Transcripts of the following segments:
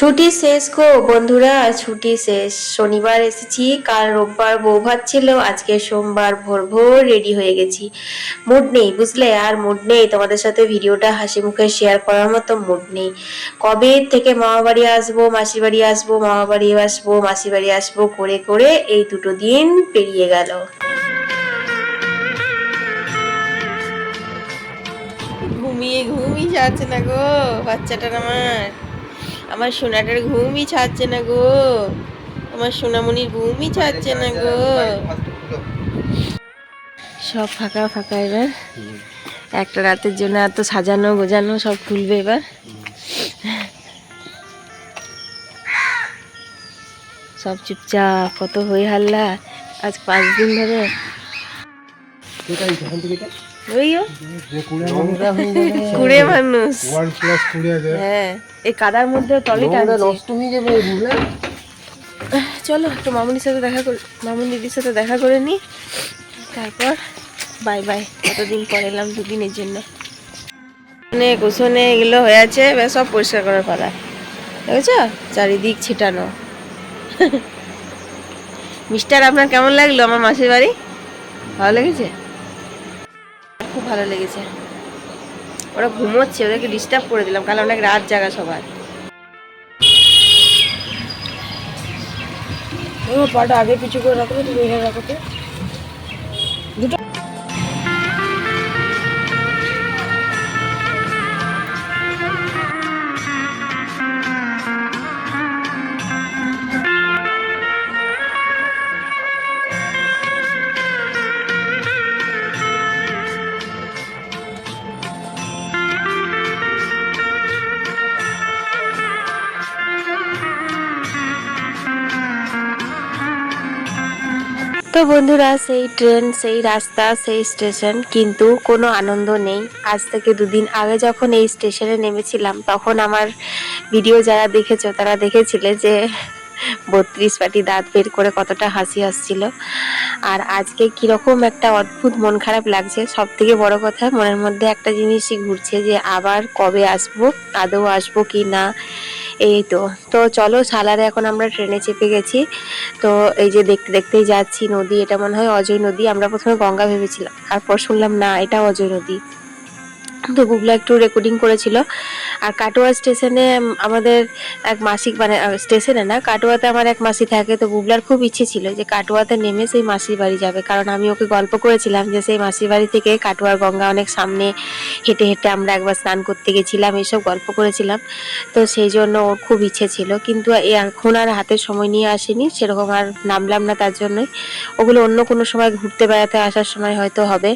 ছুটি শেষ গো বন্ধুরা, ছুটি শেষ। শনিবার এসেছি, কাল রোববার বউ ভাত ছিল, আজকে সোমবার ভোর ভোর রেডি হয়ে গেছি। মুড নেই, বুঝলে? আর মুড নেই, তোমাদের সাথে ভিডিওটা হাসি মুখে শেয়ার করার মতো মুড নেই। কবে থেকে মামা বাড়ি আসব, মাসির বাড়ি আসব মামা বাড়ি আসব, মাসির বাড়ি আসব, করে করে এই দুটো দিন পেরিয়ে গেল। ঘুমিয়ে ঘুমিয়ে যাচ্ছে না গো, বাচ্চাটার আমার। আমার সোনাটার ঘুমই ছাড়ছে না গো। আমার সোনামণির ঘুমই ছাড়ছে না গো। সব ফাঁকা ফাঁকা এবার। একটা রাতের জন্য এত সাজানো গোজানো সব খুলবে এবার। সব চুপচাপ, কত হই হাল্লা। আজ পাঁচ দিন ধরে মানুষ। হ্যাঁ এই কাদার মধ্যে টলি টানছে। নষ্ট হয়ে যাবে বুঝলে চলো একটু মামুনির সাথে দেখা করে মামুন দিদির সাথে দেখা করে নি। তারপর বাই বাই কতদিন পর এলাম দুদিনের জন্য। মানে কুশনে এগুলো হয়ে আছে এবার সব পরিষ্কার করে ফেলা দেখেছ? চারিদিক ছিটানো। মিস্টার আপনার কেমন লাগল আমার মাসির বাড়ি? ভালো লেগেছে? খুব ভালো লেগেছে। ওরা ঘুমোচ্ছে, ওদেরকে ডিস্টার্ব করে দিলাম কাল অনেক রাত জাগা সবার। পাটা আগে পিছু করে রাখো, তুমি রাখো তো। তো বন্ধুরা, সেই ট্রেন, সেই রাস্তা, সেই স্টেশন কিন্তু কোনো আনন্দ নেই। আজ থেকে দুদিন আগে যখন এই স্টেশনে নেমেছিলাম, তখন আমার ভিডিও যারা দেখেছ, তারা দেখেছিলে যে বত্রিশ পাটি দাঁত বের করে কতটা হাসি আসছিল আর আজকে কীরকম একটা অদ্ভুত মন খারাপ লাগছে। সব থেকে বড় কথা, মনের মধ্যে একটা জিনিসই ঘুরছে যে আবার কবে আসব, আদৌ আসব কি না। এই তো তো চলো সালারে এখন আমরা ট্রেনে চেপে গেছি। তো এই যে দেখতে দেখতেই যাচ্ছি নদী, এটা মনে হয় অজয় নদী। আমরা প্রথমে গঙ্গা ভেবেছিলাম, তারপর শুনলাম না, এটা অজয় নদী। তো গুগলা একটু রেকর্ডিং করেছিল। আর কাটোয়া স্টেশনে আমাদের এক মাসিক মানে স্টেশনে না, কাটোয়াতে আমার এক মাসি থাকে, তো গুগলার খুব ইচ্ছে ছিল যে কাটোয়াতে নেমে সেই মাসির বাড়ি যাবে। কারণ আমি ওকে গল্প করেছিলাম যে সেই মাসির বাড়ি থেকে কাটোয়ার গঙ্গা অনেক সামনে হেঁটে হেঁটে আমরা একবার স্নান করতে গেছিলাম এইসব গল্প করেছিলাম। তো সেই জন্য ওর খুব ইচ্ছে ছিল, কিন্তু এখন আর হাতে সময় নিয়ে আসেনি, সেরকম আর নামলাম না তার জন্যই। ওগুলো অন্য কোনো সময় ঘুরতে বেড়াতে আসার সময় হয়তো হবে।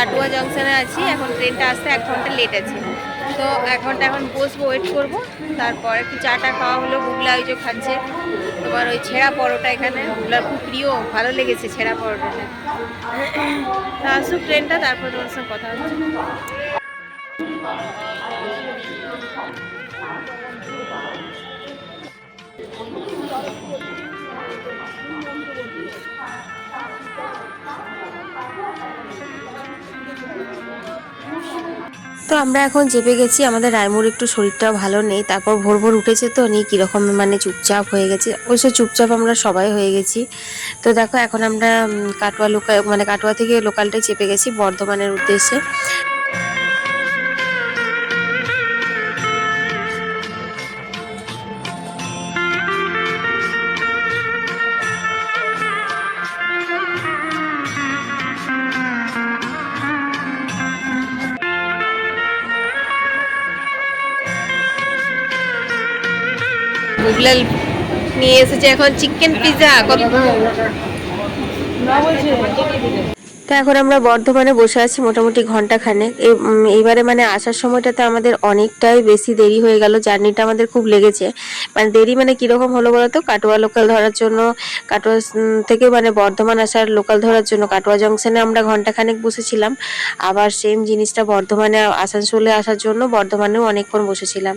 কাটুয়া জংশনে আছি। এখন ট্রেনটা আসতে এক ঘণ্টা লেট আছে। তো এক ঘণ্টা এখন বসবো ওয়েট করব। তারপর একটু চাটা খাওয়া হলো, গুগলা ওই যে খাচ্ছে। তোমার ওই ছেঁড়া পরোটা এখানে। গুগলার খুব প্রিয় ভালো লেগেছে ছেঁড়া পরোটাটা। তা আসুক ট্রেনটা, তারপর তোমার সঙ্গে কথা হচ্ছে। তো আমরা এখন চেপে গেছি, আমাদের রায়মুর একটু শরীরটা ভালো নেই, তারপর ভোর ভোর উঠেছে তো, নিয়ে কীরকম মানে চুপচাপ হয়ে গেছে। অবশ্য চুপচাপ আমরা সবাই হয়ে গেছি। তো দেখো, এখন আমরা কাটোয়া লোকাল মানে কাটোয়া থেকে লোকালটাই চেপে গেছি বর্ধমানের উদ্দেশ্যে। গুগলা নিয়ে এসেছে এখন চিকেন পিজা কত তো এখন আমরা বর্ধমানে বসে আছি মোটামুটি ঘণ্টা খানেক এইবারে মানে আসার সময়টাতে আমাদের অনেকটাই বেশি দেরি হয়ে গেল জার্নিটা আমাদের খুব লেগেছে। মানে দেরি মানে কীরকম হলো বলতো? কাটোয়া লোকাল ধরার জন্য কাটোয়া থেকে মানে বর্ধমান আসার লোকাল ধরার জন্য কাটোয়া জংশনে আমরা ঘণ্টা খানেক বসেছিলাম। আবার সেম জিনিসটা বর্ধমানে আসানসোলে আসার জন্য বর্ধমানেও অনেকক্ষণ বসেছিলাম।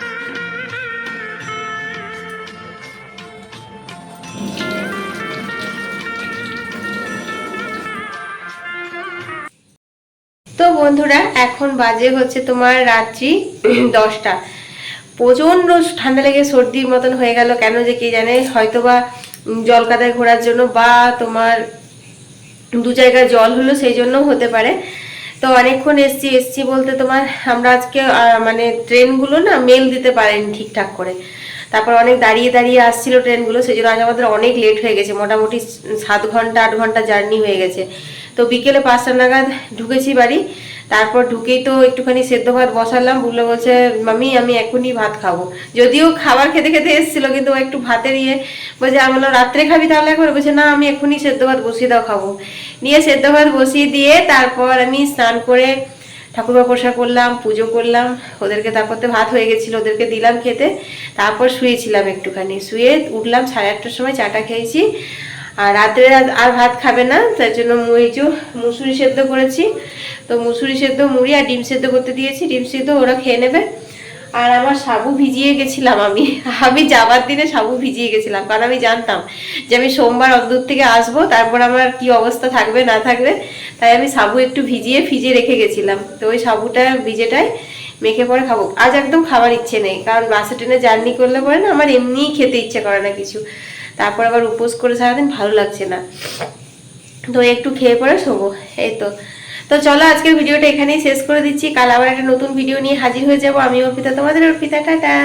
বন্ধুরা এখন বাজে হচ্ছে তোমার রাত্রি দশটা। প্রচণ্ড ঠান্ডা লেগে সর্দির মতন হয়ে গেল কেন যে কে জানে? হয়তো বা জলকাদায় ঘোরার জন্য বা তোমার দু জায়গায় জল হলো সেই জন্য হতে পারে। তো অনেকক্ষণ এসছি এসছি বলতে তোমার আমরা আজকে মানে ট্রেনগুলো না মেল দিতে পারেনি ঠিকঠাক করে। তারপর অনেক দাঁড়িয়ে দাঁড়িয়ে আসছিল ট্রেনগুলো সেই জন্য আজ আমাদের অনেক লেট হয়ে গেছে মোটামুটি সাত ঘণ্টা আট ঘণ্টা জার্নি হয়ে গেছে। তো বিকেলে পাঁচটা নাগাদ ঢুকেছি বাড়ি তারপর ঢুকেই তো একটুখানি সেদ্ধ ভাত বসালাম বুলো বলছে মামি আমি এখনই ভাত খাব। যদিও খাবার খেতে খেতে এসেছিল, কিন্তু ও একটু ভাতের ইয়ে বলছে, আমি বললাম, রাত্রে খাবি তাহলে একবার? বলছে, না, আমি এখনই সেদ্ধ ভাত বসিয়ে দাও, খাব। নিয়ে সেদ্ধ ভাত বসিয়ে দিয়ে তারপর আমি স্নান করে ঠাকুরবা পোষা করলাম, পুজো করলাম, ওদেরকে তারপর তো ভাত হয়ে গেছিল, ওদেরকে দিলাম খেতে। তারপর শুয়েছিলাম একটুখানি, শুয়ে উঠলাম সাড়ে আটটার সময় চাটা খেয়েছি। আর রাত্রে আর- ভাত খাবে না, তার জন্য মুইচু মুসুরি সেদ্ধ করেছি। তো মুসুরি সেদ্ধ, মুড়ি আর ডিম সেদ্ধ করতে দিয়েছি, ডিম সেদ্ধ ওরা খেয়ে নেবে। আর আমার সাবু ভিজিয়ে গেছিলাম আমি। আমি যাবার দিনে সাবু ভিজিয়ে গেছিলাম, কারণ আমি জানতাম যে আমি সোমবার অদূর থেকে আসব, তারপর আমার কি অবস্থা থাকবে, না থাকবে। তাই আমি সাবু একটু ভিজিয়ে ফ্রিজে রেখে গেছিলাম। তো ওই সাবুটা ভিজেটাই মেখে পরে খাব। আজ একদম খাবার ইচ্ছে নেই, কারণ বাসে ট্রেনে জার্নি করলে পরে না আমার এমনিই খেতে ইচ্ছে করে না কিছু। তারপর আবার উপোস করে সারাদিন ভালো লাগছে না। তো একটু খেয়ে পরে শোবো, এই তো। তো চলো আজকের ভিডিওটা এখানেই শেষ করে দিচ্ছি। কাল আবার একটা নতুন ভিডিও নিয়ে হাজির হয়ে যাব। আমি অর্পিতা তোমাদের অর্পিতা, টাটা।